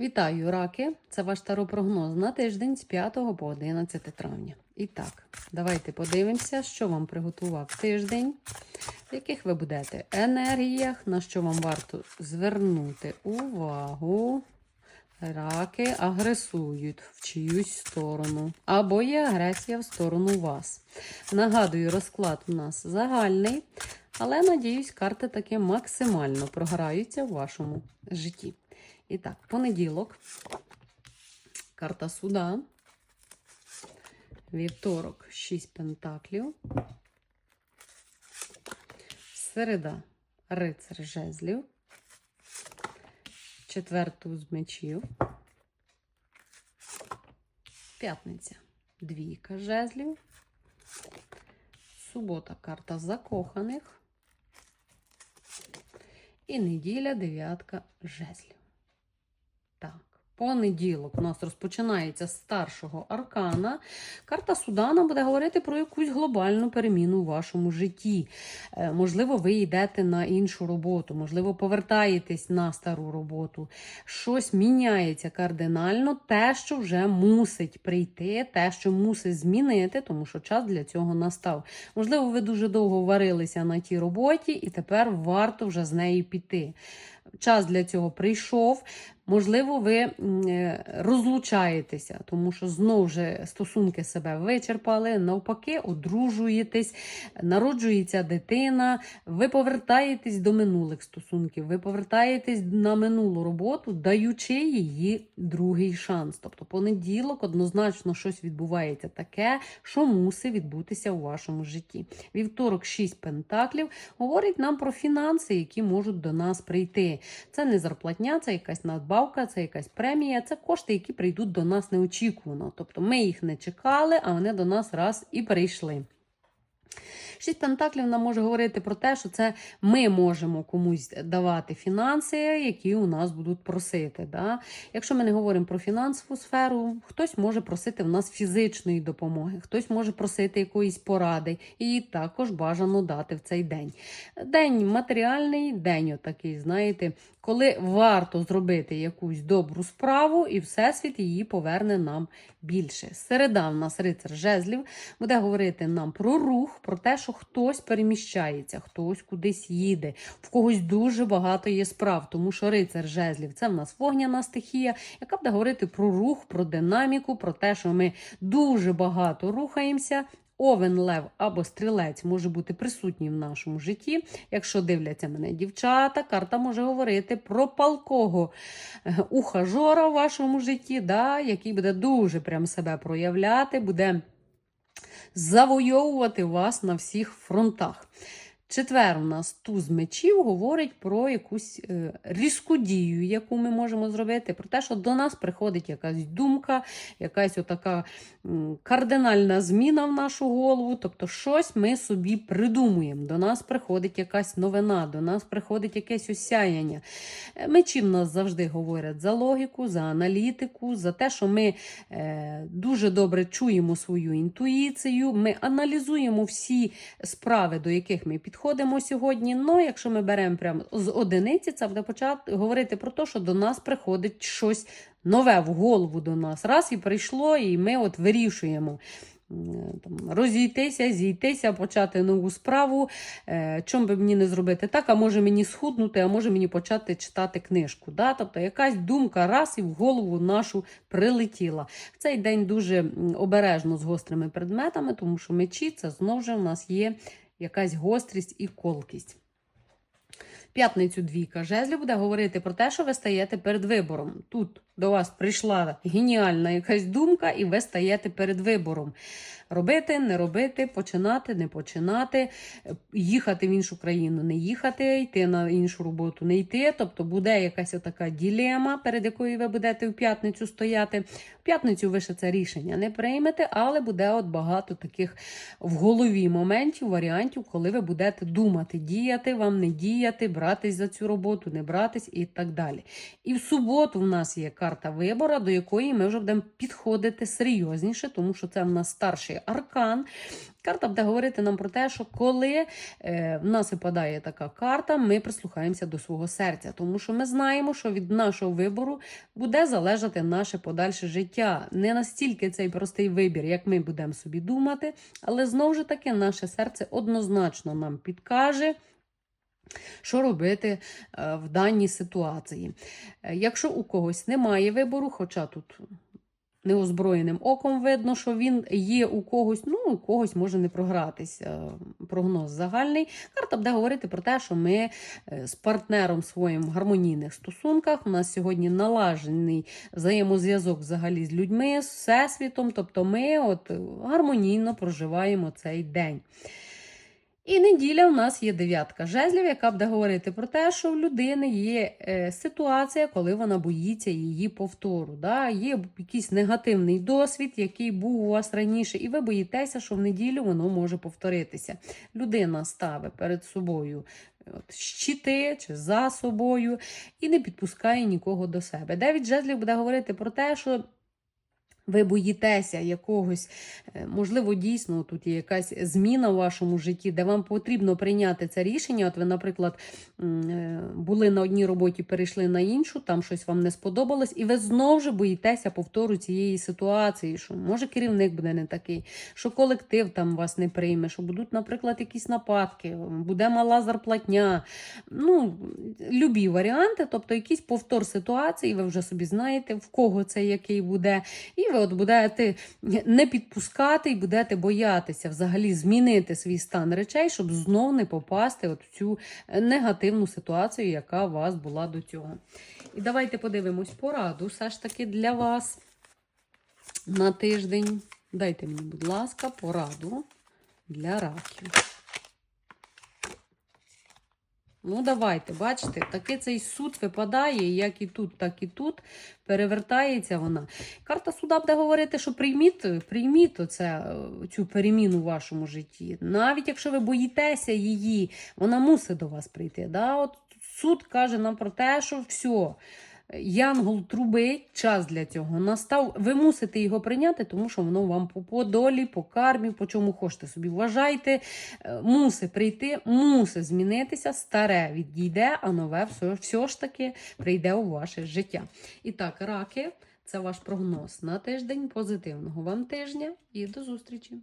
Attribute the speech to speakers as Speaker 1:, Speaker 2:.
Speaker 1: Вітаю, раки! Це ваш таропрогноз на тиждень з 5 по 11 травня. І так, давайте подивимося, що вам приготував тиждень, в яких ви будете енергіях, на що вам варто звернути увагу. Раки агресують в чиюсь сторону. Або є агресія в сторону вас. Нагадую, розклад у нас загальний, але надіюсь, карти таки максимально програються в вашому житті. І так, понеділок. Карта суда. Вівторок 6 пентаклів. Середа рицар жезлів. Четверту з мечів. П'ятниця двійка жезлів. Субота карта закоханих. І неділя дев'ятка жезлів. Так, понеділок у нас розпочинається з старшого аркана. Карта Судана буде говорити про якусь глобальну переміну у вашому житті. Е, Можливо, ви йдете на іншу роботу, можливо, повертаєтесь на стару роботу. Щось міняється кардинально, те, що вже мусить прийти, те, що мусить змінити, тому що час для цього настав. Можливо, ви дуже довго варилися на тій роботі, і тепер варто вже з неї піти. Час для цього прийшов. Можливо, ви е, розлучаєтеся, тому що знову вже стосунки себе вичерпали, навпаки, одружуєтесь, народжується дитина, ви повертаєтесь до минулих стосунків, ви повертаєтесь на минулу роботу, даючи її другий шанс. Тобто, понеділок однозначно щось відбувається таке, що мусить відбутися у вашому житті. Вівторок, 6 пентаклів, говорить нам про фінанси, які можуть до нас прийти. Це не зарплатня, це якась надбавка, це якась премія, це кошти, які прийдуть до нас неочікувано. Тобто ми їх не чекали, а вони до нас раз і прийшли. Шість пентаклів нам може говорити про те, що це ми можемо комусь давати фінанси, які у нас будуть просити. Да? Якщо ми не говоримо про фінансову сферу, хтось може просити в нас фізичної допомоги, хтось може просити якоїсь поради, її також бажано дати в цей день. День матеріальний, день отакий, знаєте, коли варто зробити якусь добру справу, і Всесвіт її поверне нам більше. Середа в нас рицар жезлів буде говорити нам про рух, про те, що хтось переміщається, хтось кудись їде, в когось дуже багато є справ, тому що рицар жезлів це в нас вогняна стихія, яка буде говорити про рух, про динаміку, про те, що ми дуже багато рухаємося. Овен, лев або стрілець може бути присутній в нашому житті. Якщо дивляться мене дівчата, карта може говорити про палкого е, ухажора в вашому житті, да, який буде дуже прям себе проявляти, буде завойовувати вас на всіх фронтах. Четвер у нас туз мечів говорить про якусь е, різку дію, яку ми можемо зробити, про те, що до нас приходить якась думка, якась отака кардинальна зміна в нашу голову. Тобто, щось ми собі придумуємо. До нас приходить якась новина, до нас приходить якесь осяяння. Е, Мечі в нас завжди говорять за логіку, за аналітику, за те, що ми е, дуже добре чуємо свою інтуїцію, ми аналізуємо всі справи, до яких ми підходимо сьогодні. Ну, якщо ми беремо прямо з одиниці, це буде почати говорити про те, що до нас приходить щось нове в голову до нас. Раз і прийшло, і ми от вирішуємо. Там, розійтися, зійтися, почати нову справу. Е, чом би мені не зробити так, а може мені схуднути, а може мені почати читати книжку. Да? Тобто якась думка раз і в голову нашу прилетіла. В цей день дуже обережно з гострими предметами, тому що мечі це знову ж у нас є якась гострість і колкість. П'ятницю двійка жезлів буде говорити про те, що ви стаєте перед вибором. Тут до вас прийшла геніальна якась думка, і ви стаєте перед вибором. Робити, не робити, починати, не починати, їхати в іншу країну, не їхати, йти на іншу роботу, не йти. Тобто буде якась така ділема, перед якою ви будете в п'ятницю стояти. В п'ятницю ви ще це рішення не приймете, але буде от багато таких в голові моментів, варіантів, коли ви будете думати, діяти, вам не діяти, братись за цю роботу, не братись і так далі. І в суботу в нас є карта вибора, до якої ми вже будемо підходити серйозніше, тому що це в нас старший аркан. Карта буде говорити нам про те, що коли е, в нас випадає така карта, ми прислухаємося до свого серця, тому що ми знаємо, що від нашого вибору буде залежати наше подальше життя. Не настільки цей простий вибір, як ми будемо собі думати, але знову ж таки наше серце однозначно нам підкаже. Що робити е, в даній ситуації? Е, Якщо у когось немає вибору, хоча тут неозброєним оком видно, що він є у когось, ну у когось може не програтись. е, Прогноз загальний. Карта буде говорити про те, що ми з партнером своїм в гармонійних стосунках. У нас сьогодні налажений взаємозв'язок взагалі з людьми, з всесвітом. Тобто ми от гармонійно проживаємо цей день. І неділя у нас є дев'ятка жезлів, яка буде говорити про те, що в людини є е, ситуація, коли вона боїться її повтору. Да? Є якийсь негативний досвід, який був у вас раніше, і ви боїтеся, що в неділю воно може повторитися. Людина ставить перед собою от, щити чи за собою і не підпускає нікого до себе. Дев'ять жезлів буде говорити про те, що. Ви боїтеся якогось, е, можливо, дійсно тут є якась зміна у вашому житті, де вам потрібно прийняти це рішення. От ви, наприклад, е, були на одній роботі, перейшли на іншу, там щось вам не сподобалось, і ви знову ж боїтеся повтору цієї ситуації, що може керівник буде не такий, що колектив там вас не прийме, що будуть, наприклад, якісь нападки, буде мала зарплатня. Ну, любі варіанти, тобто якийсь повтор ситуації, ви вже собі знаєте, в кого це який буде. І от будете не підпускати і будете боятися взагалі змінити свій стан речей, щоб знов не попасти от в цю негативну ситуацію, яка у вас була до цього. І давайте подивимось пораду все ж таки для вас на тиждень. Дайте мені, будь ласка, пораду для раків. Ну, давайте, бачите, таки цей суд випадає, як і тут, так і тут. Перевертається вона. Карта суда буде говорити, що прийміть, прийміть оце, е, цю переміну в вашому житті. Навіть якщо ви боїтеся її, вона мусить до вас прийти. Да? От суд каже нам про те, що все. Янгол трубить, час для цього настав. Ви мусите його прийняти, тому що воно вам по, долі, по кармі, по чому хочете собі. Вважайте, е, мусить прийти, мусить змінитися, старе відійде, а нове все, все ж таки прийде у ваше життя. І так, раки, це ваш прогноз на тиждень. Позитивного вам тижня і до зустрічі!